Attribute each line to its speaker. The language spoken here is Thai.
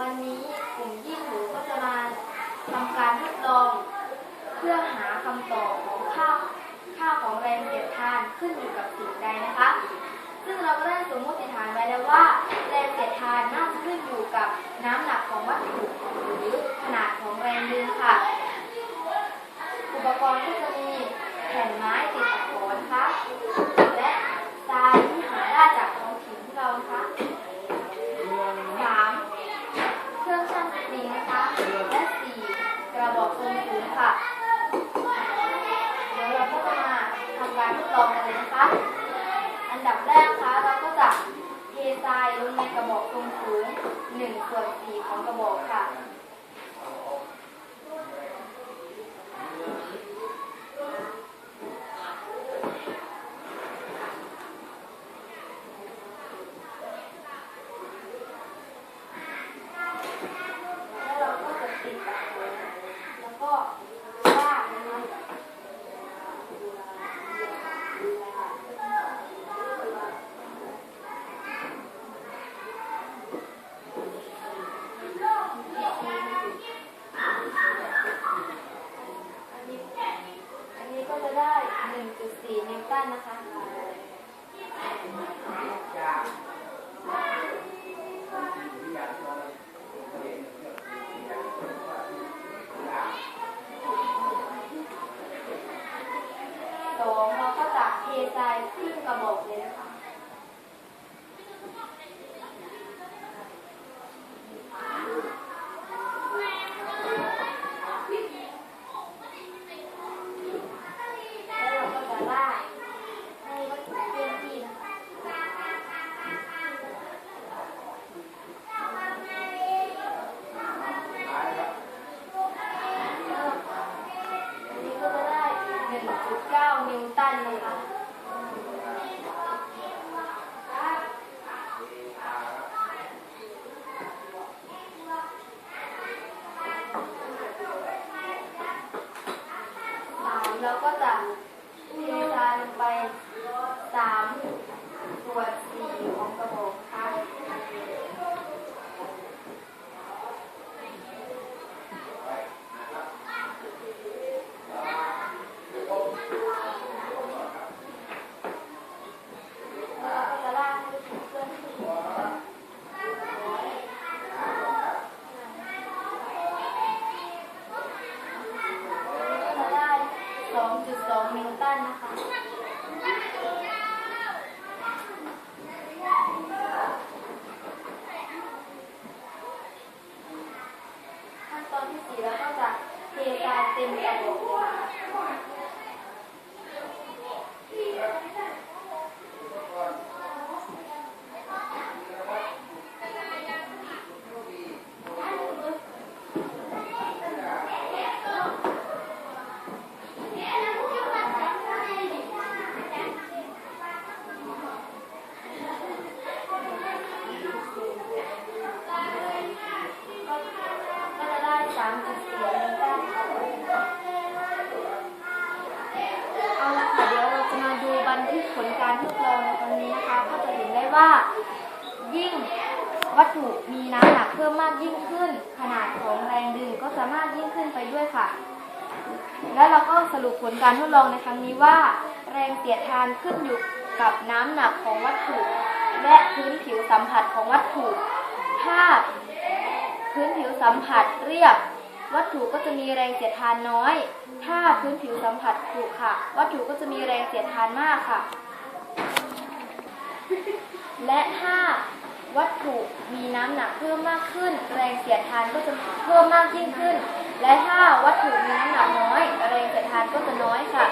Speaker 1: วันนี้กลุ่มยี่หูก็จะมาทำการทดลอง เพื่อหาคำตอบของค่าค่าของแรงเสียดทานขึ้นอยู่กับสิ่งใดนะคะ ซึ่งเราก็ได้สมมติฐานไว้แล้วว่า แรงเสียดทานน่าจะขึ้นอยู่กับน้ำหนักของวัตถุหรือขนาดของแรงดึงค่ะ อุปกรณ์ก็จะมีแผ่นไม้ติดตะขอนะคะและทรายที่หาได้จากท้องถิ่นที่เรานะคะสามเครื่องชั่งสปริงนะคะ และสี่กระบอกทรงสูงค่ะ เดี๋ยวเราก็จะมาทำการทดลองกันเลยนะคะ อันดับแรกนะคะเราก็จะเททรายลงใน กระบอกทรงสูง1ส่วน4ของกระบอกค่ะ แล้วเราก็จะติดกับหัวแล้วก็ลากนะคะอันนี้อันนี้ก็จะได้ 1.4นิวตันนะคะ สองเราก็จะเททรายขึ้นกระบอกเลยนะคะ แล้วเราก็จะลากให้วัตถุเคลื่อนที่นะคะอันนี้ก็จะได้ 1.9 นิวตันนะคะ สาม เราก็จะเททรายลงไปสามส่วนสี่ของกระบอกค่ะแล้วเราก็จะลากให้ถึงเคลื่อนที่ก็จะได้ 2.2 นิวตันนะคะ ขั้นตอน ที่สี่แล้วก็จะเทกายเต็มกระบอก ผลการทดลองในตอนนี้นะคะ ก็จะเห็นได้ว่ายิ่งวัตถุมีน้ำหนักเพิ่มมากยิ่งขึ้น ขนาดของแรงดึงก็จะมากยิ่งขึ้นไปด้วยค่ะ และเราก็สรุปผลการทดลองในครั้งนี้ว่า แรงเสียดทานขึ้นอยู่กับน้ำหนักของวัตถุ และพื้นผิวสัมผัสของวัตถุ ถ้าพื้นผิวสัมผัสเรียบวัตถุก็จะมีแรงเสียดทานน้อย ถ้าพื้นผิวสัมผัสขรุค่ะวัตถุก็จะมีแรงเสียดทานมากค่ะ และถ้าวัตถุมีน้ำหนักเพิ่มมากขึ้น แรงเสียดทานก็จะเพิ่มมากยิ่งขึ้น และถ้าวัตถุมีน้ำหนักน้อย แรงเสียดทานก็จะน้อยค่ะ